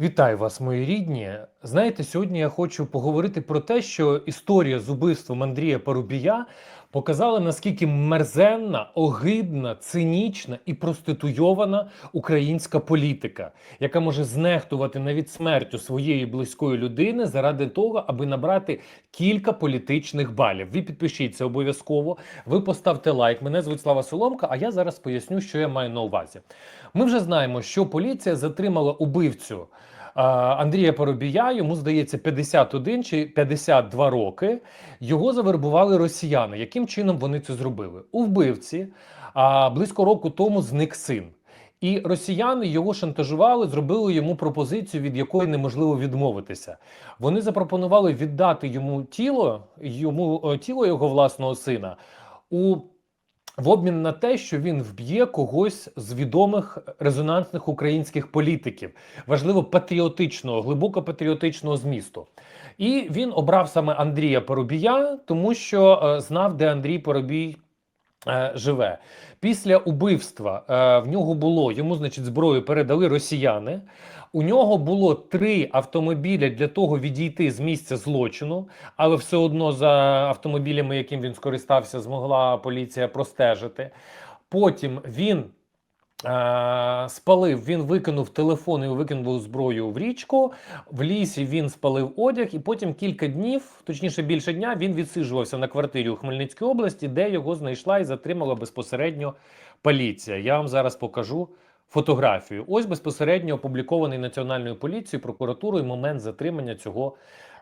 Вітаю вас, мої рідні. Знаєте, сьогодні я хочу поговорити про те, що історія з убивством Андрія Парубія показала, наскільки мерзенна, огидна, цинічна і проституйована українська політика, яка може знехтувати навіть смертю своєї близької людини заради того, аби набрати кілька політичних балів. Ви підпишіться обов'язково, ви поставте лайк. Мене звуть Слава Соломка, а я зараз поясню, що я маю на увазі. Ми вже знаємо, що поліція затримала убивцю. Андрія Поробія, йому здається 51 чи 52 роки. Його завербували росіяни. Яким чином вони це зробили? У вбивці а, близько року тому зник син. І росіяни його шантажували, зробили йому пропозицію, від якої неможливо відмовитися. Вони запропонували віддати йому тіло, йому е, тіло його власного сина у в обмін на те, що він вб'є когось з відомих резонансних українських політиків, важливо патріотичного, глибоко патріотичного змісту. І він обрав саме Андрія Поробія, тому що е, знав, де Андрій Поробій. Е, Живе після убивства е, в нього було йому, значить, зброю передали росіяни. У нього було три автомобілі для того відійти з місця злочину, але все одно за автомобілями, яким він скористався, змогла поліція простежити. Потім він спалив, він викинув телефон і викинув зброю в річку. В лісі він спалив одяг, і потім кілька днів, точніше більше дня, він відсиджувався на квартирі у Хмельницькій області, де його знайшла і затримала безпосередньо поліція. Я вам зараз покажу фотографію. Ось безпосередньо опублікований Національною поліцією, прокуратурою момент затримання цього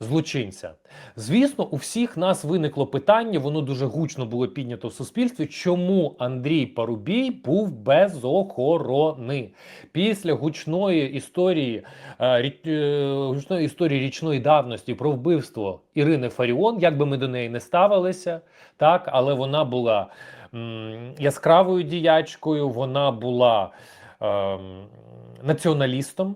злочинця. Звісно, у всіх нас виникло питання, воно дуже гучно було піднято в суспільстві. Чому Андрій Парубій був без охорони після гучної історії е, е, гучної історії річної давності про вбивство Ірини Фаріон, як би ми до неї не ставилися, так, але вона була м, яскравою діячкою, вона була ем, націоналістом.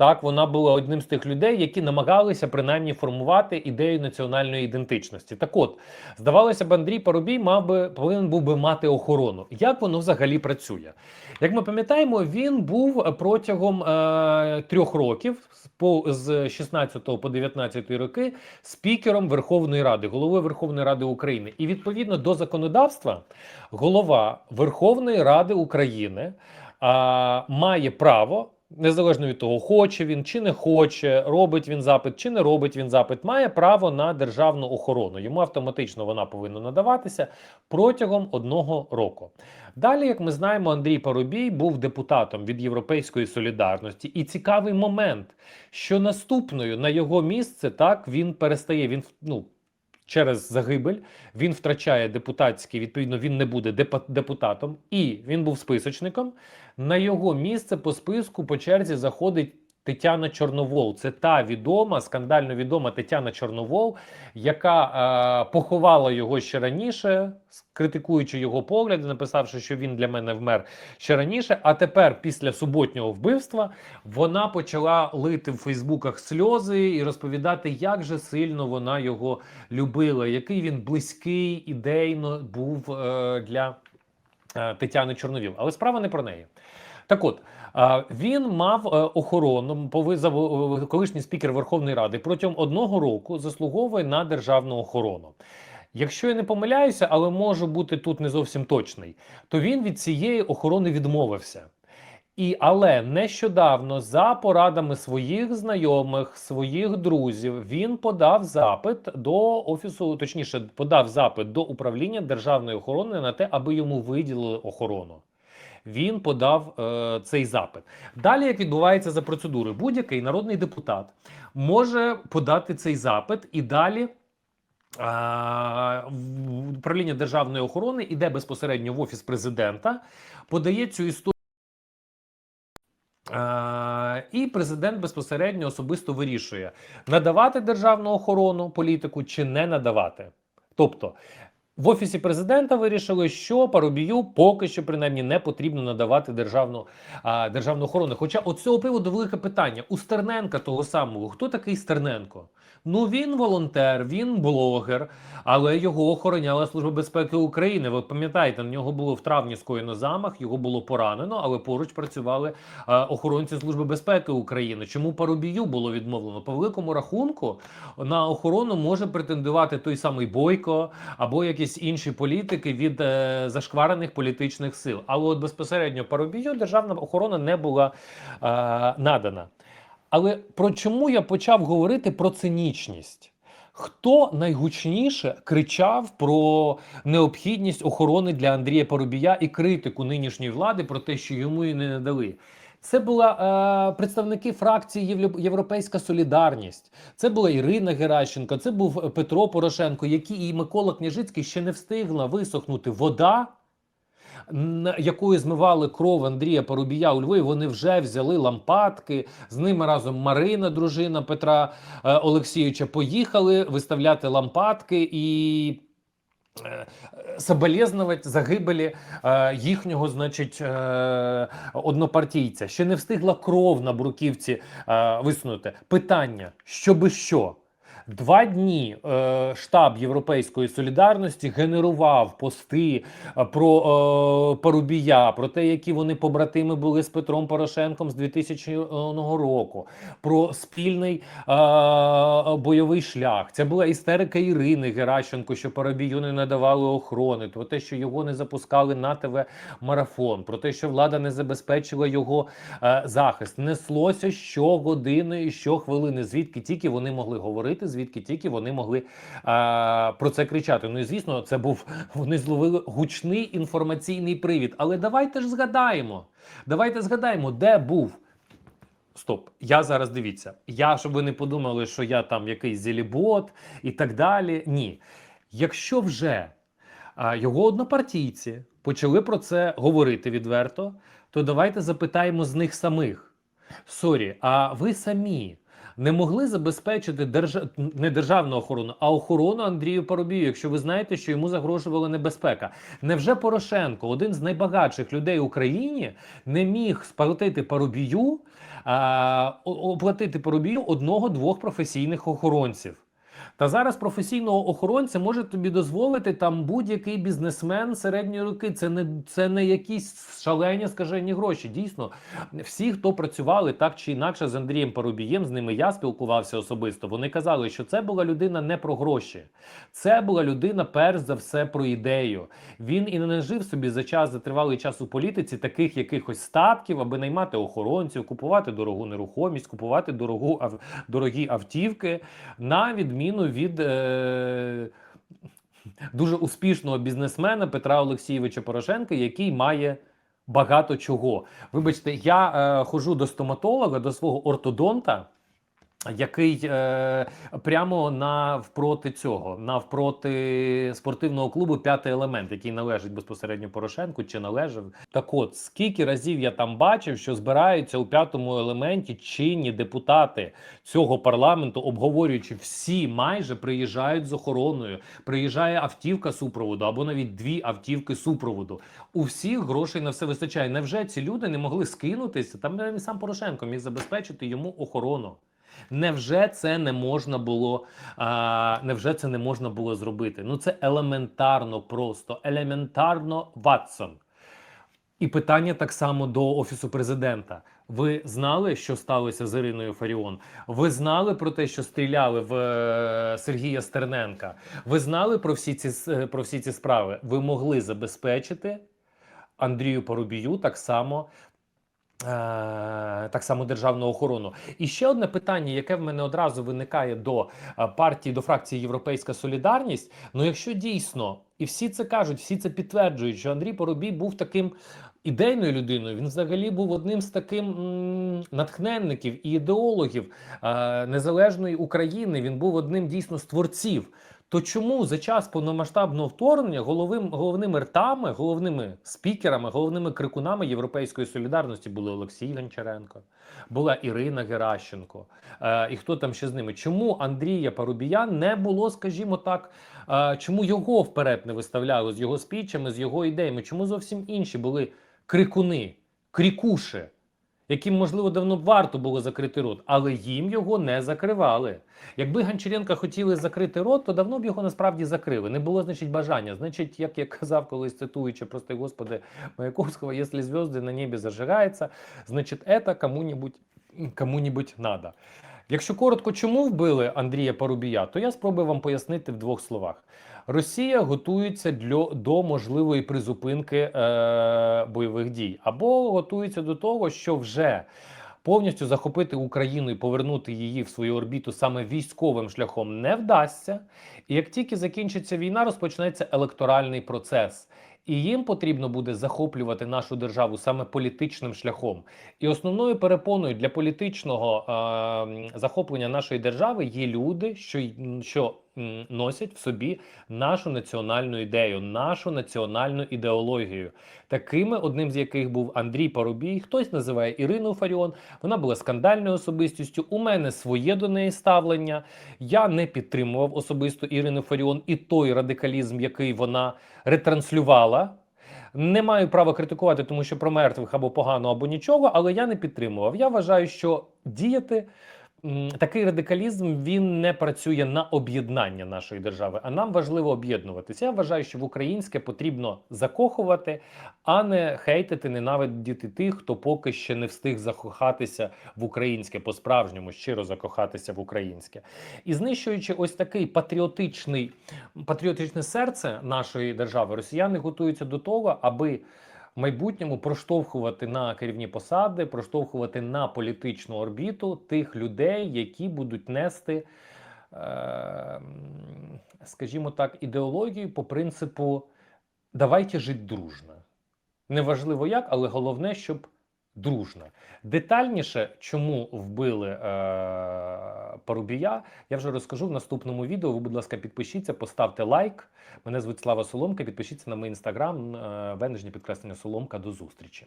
Так, вона була одним з тих людей, які намагалися принаймні формувати ідею національної ідентичності. Так от, здавалося б, Андрій Парубій мав би повинен був би мати охорону. Як воно взагалі працює? Як ми пам'ятаємо, він був протягом е, трьох років по з 16 по 19 роки спікером Верховної Ради, головою Верховної Ради України. І відповідно до законодавства, голова Верховної Ради України а, має право. Незалежно від того, хоче він чи не хоче, робить він запит чи не робить він запит, має право на державну охорону. Йому автоматично вона повинна надаватися протягом одного року. Далі, як ми знаємо, Андрій Парубій був депутатом від Європейської солідарності, і цікавий момент, що наступною на його місце так він перестає. Він ну. Через загибель він втрачає депутатський, відповідно, він не буде депутатом, і він був списочником. На його місце по списку по черзі заходить Тетяна Чорновол. Це та відома, скандально відома Тетяна Чорновол, яка е, поховала його ще раніше, критикуючи його погляди, написавши, що він для мене вмер ще раніше. А тепер, після суботнього вбивства, вона почала лити в Фейсбуках сльози і розповідати, як же сильно вона його любила, який він близький ідейно був е, для е, Тетяни Чорновіл. Але справа не про неї. Так от, він мав е, охорону, е, колишній спікер Верховної Ради протягом одного року заслуговує на державну охорону. Якщо я не помиляюся, але можу бути тут не зовсім точний, то він від цієї охорони відмовився. І але нещодавно, за порадами своїх знайомих, своїх друзів, він подав запит до офісу, точніше, подав запит до управління державної охорони на те, аби йому виділили охорону. Він подав е, цей запит. Далі, як відбувається за процедурою, будь-який народний депутат може подати цей запит і далі. Управління державної охорони іде безпосередньо в офіс президента, подає цю історію. І президент безпосередньо особисто вирішує, надавати державну охорону політику чи не надавати. Тобто В офісі президента вирішили, що Парубію поки що принаймні не потрібно надавати державну, а, державну охорону. Хоча от цього приводу велике питання у Стерненка того самого. Хто такий Стерненко? Ну він волонтер, він блогер, але його охороняла Служба безпеки України. Ви пам'ятаєте, на нього було в травні скоєно замах, його було поранено, але поруч працювали е, охоронці Служби безпеки України. Чому Парубію було відмовлено? По великому рахунку на охорону може претендувати той самий Бойко або якісь інші політики від е, зашкварених політичних сил. Але от безпосередньо Парубію державна охорона не була е, надана. Але про чому я почав говорити про цинічність? Хто найгучніше кричав про необхідність охорони для Андрія Парубія і критику нинішньої влади про те, що йому її не надали? Це були е, представники фракції Європейська Солідарність. Це була Ірина Геращенко, це був Петро Порошенко, які і Микола Княжицький ще не встигла висохнути вода, якою змивали кров Андрія Парубія у Львові. Вони вже взяли лампадки. З ними разом Марина, дружина Петра е, Олексійовича, поїхали виставляти лампадки і. е, Соболезнувати загибелі е, їхнього, значить, е, однопартійця. Ще не встигла кров на бруківці е, висунути. Питання: щоби що? Два дні е, штаб Європейської солідарності генерував пости е, про е, Парубія, про те, які вони побратими були з Петром Порошенком з 2000 року, про спільний е, бойовий шлях. Це була істерика Ірини Геращенко, що Парубію не надавали охорони, про те, що його не запускали на ТВ марафон, про те, що влада не забезпечила його е, захист. Неслося щогодини і щохвилини, звідки тільки вони могли говорити, звідки тільки вони могли е, про це кричати. Ну і звісно, це був вони зловили гучний інформаційний привід. Але давайте ж згадаємо. Давайте згадаємо, де був. Стоп, я зараз дивіться. Я, щоб ви не подумали, що я там якийсь зелібот і так далі. Ні. Якщо вже а, його однопартійці почали про це говорити відверто, то давайте запитаємо з них самих. Сорі, а ви самі не могли забезпечити держ... не державну охорону, а охорону Андрію Парубію, якщо ви знаєте, що йому загрожувала небезпека. Невже Порошенко, один з найбагатших людей в Україні, не міг сплатити Парубію, а, оплатити Парубію одного-двох професійних охоронців? Та зараз професійного охоронця може тобі дозволити там будь-який бізнесмен середньої руки. Це не це не якісь шалені скажені гроші. Дійсно, всі, хто працювали так чи інакше з Андрієм Парубієм, з ними я спілкувався особисто. Вони казали, що це була людина не про гроші, це була людина, перш за все, про ідею. Він і не нажив собі за час за тривалий час у політиці таких якихось статків, аби наймати охоронців, купувати дорогу нерухомість, купувати дорогу дорогі автівки, на відміну від. Е... Дуже успішного бізнесмена Петра Олексійовича Порошенка, який має багато чого. Вибачте, я е, ходжу до стоматолога, до свого ортодонта, який е, прямо навпроти цього, навпроти спортивного клубу П'ятий елемент, який належить безпосередньо Порошенку чи належав. Так от, скільки разів я там бачив, що збираються у п'ятому елементі чинні депутати цього парламенту, обговорюючи всі, майже приїжджають з охороною. Приїжджає автівка супроводу або навіть дві автівки супроводу. У всіх грошей на все вистачає. Невже ці люди не могли скинутися? Там сам Порошенко міг забезпечити йому охорону. Невже це не можна було? А, невже це не можна було зробити? Ну це елементарно просто, елементарно Ватсон. І питання так само до офісу президента. Ви знали, що сталося з Іриною Фаріон? Ви знали про те, що стріляли в е, Сергія Стерненка? Ви знали про всі ці про всі ці справи? Ви могли забезпечити Андрію Парубію так само. Так само державну охорону. І ще одне питання, яке в мене одразу виникає до е, партії, до фракції Європейська Солідарність. Ну, якщо дійсно, і всі це кажуть, всі це підтверджують, що Андрій Поробій був таким ідейною людиною, він взагалі був одним з таким натхненників і ідеологів е, незалежної України. Він був одним дійсно з творців. То чому за час повномасштабного вторгнення головим, головними ртами, головними спікерами, головними крикунами Європейської солідарності були Олексій Гончаренко, була Ірина Геращенко, е, і хто там ще з ними? Чому Андрія Парубія не було, скажімо так, е, чому його вперед не виставляли з його спічами, з його ідеями? Чому зовсім інші були крикуни, крікуші? Яким, можливо, давно б варто було закрити рот, але їм його не закривали. Якби Гончаренка хотіли закрити рот, то давно б його насправді закрили. Не було, значить, бажання. Значить, як я казав, колись цитуючи, прости господи, Маяковського, якщо зв'язки на небі зажигаються, значить, це кому-нибудь кому-нибудь надо. Якщо коротко, чому вбили Андрія Парубія, то я спробую вам пояснити в двох словах. Росія готується для, до можливої призупинки е, бойових дій, або готується до того, що вже повністю захопити Україну і повернути її в свою орбіту саме військовим шляхом не вдасться. І як тільки закінчиться війна, розпочнеться електоральний процес. І їм потрібно буде захоплювати нашу державу саме політичним шляхом. І основною перепоною для політичного е, захоплення нашої держави є люди, що, що носять в собі нашу національну ідею, нашу національну ідеологію. Такими, одним з яких був Андрій Парубій, хтось називає Ірину Фаріон. Вона була скандальною особистістю. У мене своє до неї ставлення. Я не підтримував особисто Ірину Фаріон і той радикалізм, який вона ретранслювала. Не маю права критикувати, тому що про мертвих або погано, або нічого, але я не підтримував. Я вважаю, що діяти такий радикалізм він не працює на об'єднання нашої держави, а нам важливо об'єднуватися. Я вважаю, що в українське потрібно закохувати, а не хейтити, ненавидіти тих, хто поки ще не встиг закохатися в українське, по-справжньому щиро закохатися в українське. І знищуючи ось такий патріотичний патріотичне серце нашої держави, росіяни готуються до того, аби майбутньому проштовхувати на керівні посади, проштовхувати на політичну орбіту тих людей, які будуть нести, е, скажімо так, ідеологію по принципу давайте жити дружно. Неважливо як, але головне, щоб дружно. Детальніше, чому вбили е, Парубія, я вже розкажу в наступному відео. Ви, будь ласка, підпишіться, поставте лайк. Мене звуть Слава Соломка. Підпишіться на мій інстаграм, е, венежні підкреслення Соломка. До зустрічі.